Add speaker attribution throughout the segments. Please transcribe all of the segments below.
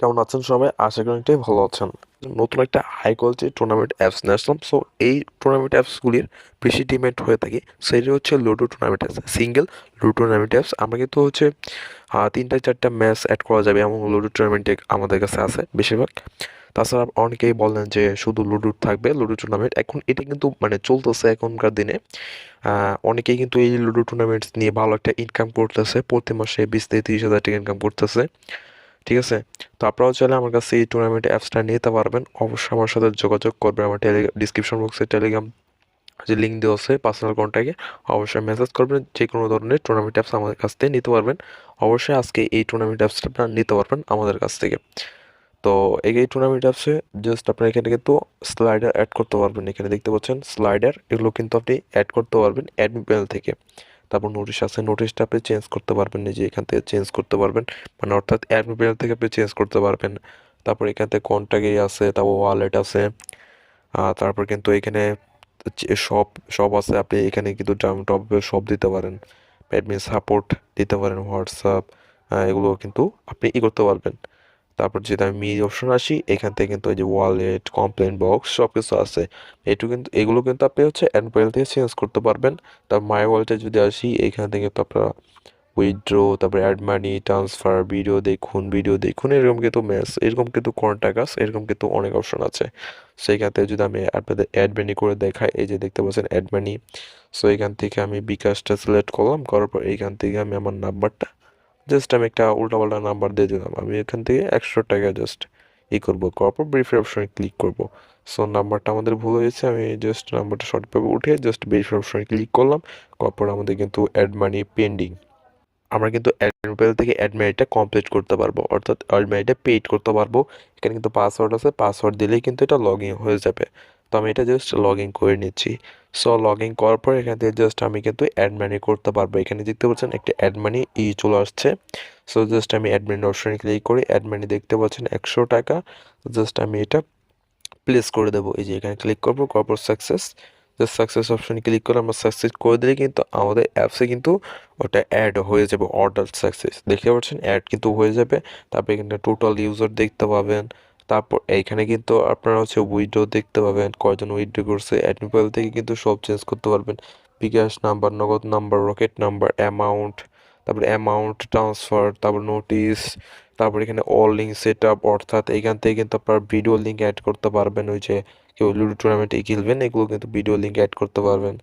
Speaker 1: কেমন আছেন সবাই? আশা করি অনেকটাই ভালো আছেন। নতুন একটা হাই কোয়ালিটি টুর্নামেন্ট অ্যাপস নিয়ে আসলাম। সো এই টুর্নামেন্ট অ্যাপসগুলির বেশি ডিমেন্ড হয়ে থাকে, সেটি হচ্ছে ludo tournament apps single ludo tournament apps আমরা কিন্তু হচ্ছে তিনটা চারটা ম্যাচ অ্যাড করা যাবে এমন লুডো টুর্নামেন্টে আমাদের কাছে আছে বেশিরভাগ। তাছাড়া অনেকেই বললেন যে শুধু লুডো থাকবে, লুডো টুর্নামেন্ট এখন এটা কিন্তু মানে চলতেছে এখনকার দিনে। অনেকেই কিন্তু এই লুডো টুর্নামেন্টস নিয়ে ভালো একটা ইনকাম করতেছে। প্রতি মাসে বিশ থেকে তিরিশ হাজার টাকা ইনকাম করতেছে। ঠিক আছে? আপনারাও চাইলে আমার কাছে এই টুর্নামেন্ট অ্যাপসটা নিতে পারবেন। অবশ্যই আমার সাথে যোগাযোগ করবেন আমার টেলিগ্রাম ডিসক্রিপশন বক্সে টেলিগ্রাম যে লিঙ্ক দেওয়া আছে পার্সোনাল কন্ট্যাক্টে অবশ্যই মেসেজ করবেন। যে কোনো ধরনের টুর্নামেন্ট অ্যাপস আমাদের কাছ থেকে নিতে পারবেন। অবশ্যই আজকে এই টুর্নামেন্ট অ্যাপসটা আপনারা নিতে পারবেন আমাদের কাছ থেকে। তো এই এই টুর্নামেন্ট অ্যাপসে জাস্ট আপনার এখানে কিন্তু স্লাইডার অ্যাড করতে পারবেন। এখানে দেখতে পাচ্ছেন স্লাইডার এগুলো কিন্তু আপনি অ্যাড করতে পারবেন অ্যাডমিন প্যানেল থেকে। তারপর নোটিশ আছে। নোটিশটা আপনি চেঞ্জ করতে পারবেন, নিজে এখান থেকে চেঞ্জ করতে পারবেন। মানে অর্থাৎ প্যানেল থেকে আপনি চেঞ্জ করতে পারবেন। তারপর এখান থেকে কন্ট্যাক্টে আছে, তারপর ওয়ালেট আছে। তারপর কিন্তু এখানে সব সব আছে, আপনি এখানে কিন্তু টপ সব দিতে পারেন। অ্যাডমিন সাপোর্ট দিতে পারেন হোয়াটসঅ্যাপ এগুলো কিন্তু আপনি ই করতে পারবেন। তারপর যদি আমি মি অপশন আসি, এখান থেকে কিন্তু এই যে ওয়ালেট কমপ্লেন বক্স সব কিছু আছে। এটু কিন্তু, এগুলো কিন্তু আপনি হচ্ছে অ্যান্ড্রয়েড থেকে চেঞ্জ করতে পারবেন। তারপর মাই ওয়ালেটে যদি আসি, এখান থেকে তো আপনারা উইথড্র তারপরে অ্যাড মানি ট্রান্সফার ভিডিও দেখুন ভিডিও দেখুন, এরকম কিন্তু ম্যাচ এরকম কিন্তু কন্ট্যাক্ট আছে, এরকম কিন্তু অনেক অপশন আছে। সেইখান থেকে যদি আমি আপনাদের অ্যাড মানি করে দেখাই, এই যে দেখতে পাচ্ছেন অ্যাড মানি সো এখান থেকে আমি বিকাশটা সিলেক্ট করলাম, করার পর এইখান থেকে আমি আমার নাম্বারটা জাস্ট আমি একটা উল্টাপাল্টা নাম্বার দিয়ে দিলাম। আমি এখান থেকে একশো টাকা জাস্ট ই করব। করার পর অপশনে ক্লিক করব। সো নাম্বারটা আমাদের ভুল হয়েছে। আমি জাস্ট নাম্বারটা সঠিকভাবে উঠে জাস্ট ভেরিফাই অপশনে ক্লিক করলাম। করার পর আমাদের কিন্তু অ্যাড মানি পেন্ডিং আমরা কিন্তু অ্যাডমিন থেকে অ্যাডমিনটা কমপ্লিট করতে পারব। অর্থাৎ অ্যাডমিনটা পেইড করতে পারব। এখানে কিন্তু পাসওয়ার্ড আছে। পাসওয়ার্ড দিলেই কিন্তু এটা লগ ইন হয়ে যাবে। তো আমি এটা জাস্ট লগ ইন করে নিচ্ছি। সো লগ ইন করার পর এখান থেকে জাস্ট আমি কিন্তু অ্যাড মানি করতে পারব। এখানে দেখতে পাচ্ছেন একটা অ্যাড মানি ই চলে আসছে। সো জাস্ট আমি অ্যাডমিন অপশনে ক্লিক করি অ্যাড মানি দেখতে পাচ্ছেন একশো টাকা। জাস্ট আমি এটা প্লেস করে দেবো। এই যে এখানে ক্লিক করব, করার সাকসেস জাস্ট সাকসেস অপশনে ক্লিক করে আমরা সাকসেস করে দিলে কিন্তু আমাদের অ্যাপসে কিন্তু ওটা অ্যাড হয়ে যাবে অর্ডার সাকসেস দেখতে পাচ্ছেন অ্যাড কিন্তু হয়ে যাবে। তারপরে এখানে টোটাল ইউজার দেখতে পাবেন। তারপর এইখানে কিন্তু আপনারা হচ্ছে উইডো দেখতে পাবেন, কয়জন উইডো করছে অ্যাডমিপাল থেকে কিন্তু সব চেঞ্জ করতে পারবেন। BKash number Nagad number Rocket number amount তারপরে অ্যামাউন্ট ট্রান্সফার তারপর নোটিশ তারপর এখানে অল লিঙ্ক সেট আপ অর্থাৎ এখান থেকে কিন্তু আপনার ভিডিও লিঙ্ক অ্যাড করতে পারবেন। ওই যে কেউ লুডো টুর্নামেন্টে খেলবেন, এগুলো কিন্তু ভিডিও লিঙ্ক অ্যাড করতে পারবেন।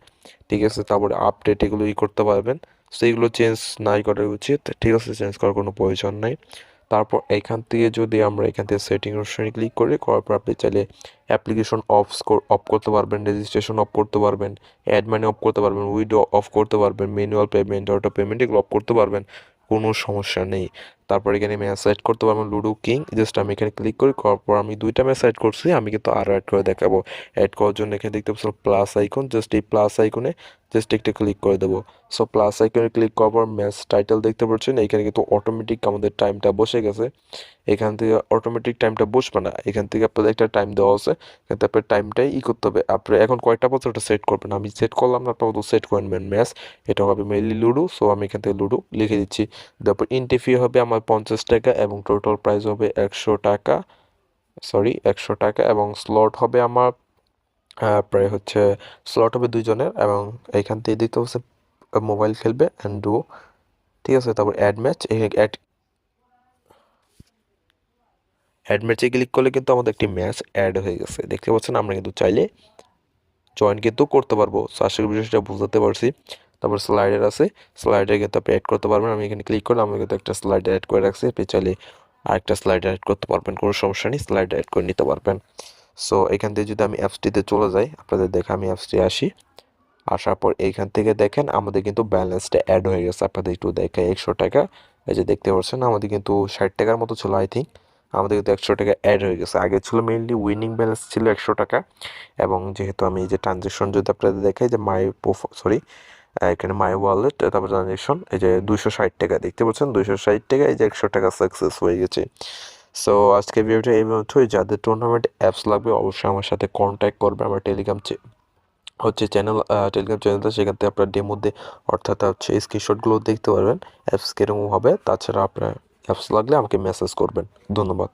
Speaker 1: ঠিক আছে, তারপরে আপডেট এগুলো ই করতে পারবেন। সো এগুলো চেঞ্জ নাই করা উচিত। ঠিক আছে চেঞ্জ করার কোনো প্রয়োজন নাই। তারপর এখান থেকে যদি আমরা এখান থেকে সেটিং অপশনে ক্লিক করি, করার পর আপনি চাইলে অ্যাপ্লিকেশন অফ অফ করতে পারবেন রেজিস্ট্রেশন অফ করতে পারবেন অ্যাড মানি অফ করতে পারবেন উইডো অফ করতে পারবেন ম্যানুয়াল পেমেন্ট অটো পেমেন্ট এগুলো অফ করতে পারবেন, কোনো সমস্যা নেই। তারপর এখানে ম্যাচ সেট করতে পারবেন লুডো কিং জাস্ট আমি এখানে ক্লিক করি করার পর আমি দুইটা ম্যাচ অ্যাড করছি, আমি কিন্তু আরও অ্যাড করে দেখাবো। অ্যাড করার জন্য এখানে দেখতে পাচ্ছি প্লাস আইকন জাস্ট এই প্লাস আইকনে জাস্ট একটা ক্লিক করে দেবো। সো প্লাস আইকনে ক্লিক করার পর ম্যাচ টাইটেল দেখতে পাচ্ছেন, এখানে কিন্তু অটোমেটিক আমাদের টাইমটা বসে গেছে। এখান থেকে অটোমেটিক টাইমটা বসবে না। এখান থেকে আপনাদের একটা টাইম দেওয়া আছে, এখান থেকে আপনার টাইমটাই ই করতে হবে। আপনি এখন কয়টা বছর ওটা সেট করবেন? আমি সেট করলাম না, আপনার সেট করে নেবেন ম্যাচ এটা হবে মেনলি লুডো সো আমি এখান থেকে লুডো লিখে দিচ্ছি। তারপর এন্ট্রি ফি হবে আমার পঞ্চাশ টাকা এবং টোটাল প্রাইস হবে একশো টাকা সরি একশো টাকা এবং স্লট হবে আমার প্রায় হচ্ছে স্লট হবে দুইজনের এবং এইখান থেকে দিতে হচ্ছে মোবাইল খেলবে অ্যান্ড ডুও ঠিক আছে? তারপর অ্যাড ম্যাচ অ্যাড অ্যাড ম্যাচে ক্লিক করলে কিন্তু আমাদের একটি ম্যাচ অ্যাড হয়ে গেছে। দেখতে পাচ্ছেন, আমরা কিন্তু চাইলে জয়েন কিন্তু করতে পারব। আশা করি বিষয়টা বুঝতে পারছি। তারপর স্লাইডার আছে। স্লাইডার কিন্তু আপনি অ্যাড করতে পারবেন। আমি এখানে ক্লিক করলে আমি কিন্তু একটা স্লাইডার অ্যাড করে রাখছি। আপনি চাইলে আরেকটা স্লাইডার অ্যাড করতে পারবেন, কোনো সমস্যা নেই। স্লাইডার অ্যাড করে নিতে পারবেন। সো এখান থেকে যদি আমি অ্যাপসটিতে চলে যাই, আপনাদের দেখে আমি অ্যাপসটি আসি। আসার পর এইখান থেকে দেখেন, আমাদের কিন্তু ব্যালেন্সটা অ্যাড হয়ে গেছে। আপনাদের একটু দেখে একশো টাকা। এই যে দেখতে পাচ্ছেন, আমাদের কিন্তু ষাট টাকার মতো ছিল আই থিঙ্ক আমাদের কিন্তু একশো টাকা অ্যাড হয়ে গেছে। আগে ছিল মেইনলি উইনিং ব্যালেন্স ছিল একশো টাকা। এবং যেহেতু আমি এই যে ট্রানজেকশন যদি আপনাদের দেখাই, যে মাই সরি এখানে মাই ওয়ালেট তারপর ট্রানজেকশন এই যে দুইশো ষাট টাকা, দেখতে পাচ্ছেন? দুইশো ষাট টাকা, এই যে একশো টাকা সাকসেস হয়ে গেছে। সো আজকে ভিডিওটা এই মধ্যেই যাদের টুর্নামেন্ট অ্যাপস লাগবে, অবশ্যই আমার সাথে কন্ট্যাক্ট করবে আমার টেলিগ্রাম হচ্ছে চ্যানেল টেলিগ্রাম চ্যানেলটা সেখান থেকে আপনার ডেমো দিয়ে অর্থাৎ হচ্ছে স্ক্রিনশটগুলো দেখতে পারবেন অ্যাপস কীরকম হবে। তাছাড়া আপনার অ্যাপস লাগলে আমাকে মেসেজ করবেন। ধন্যবাদ।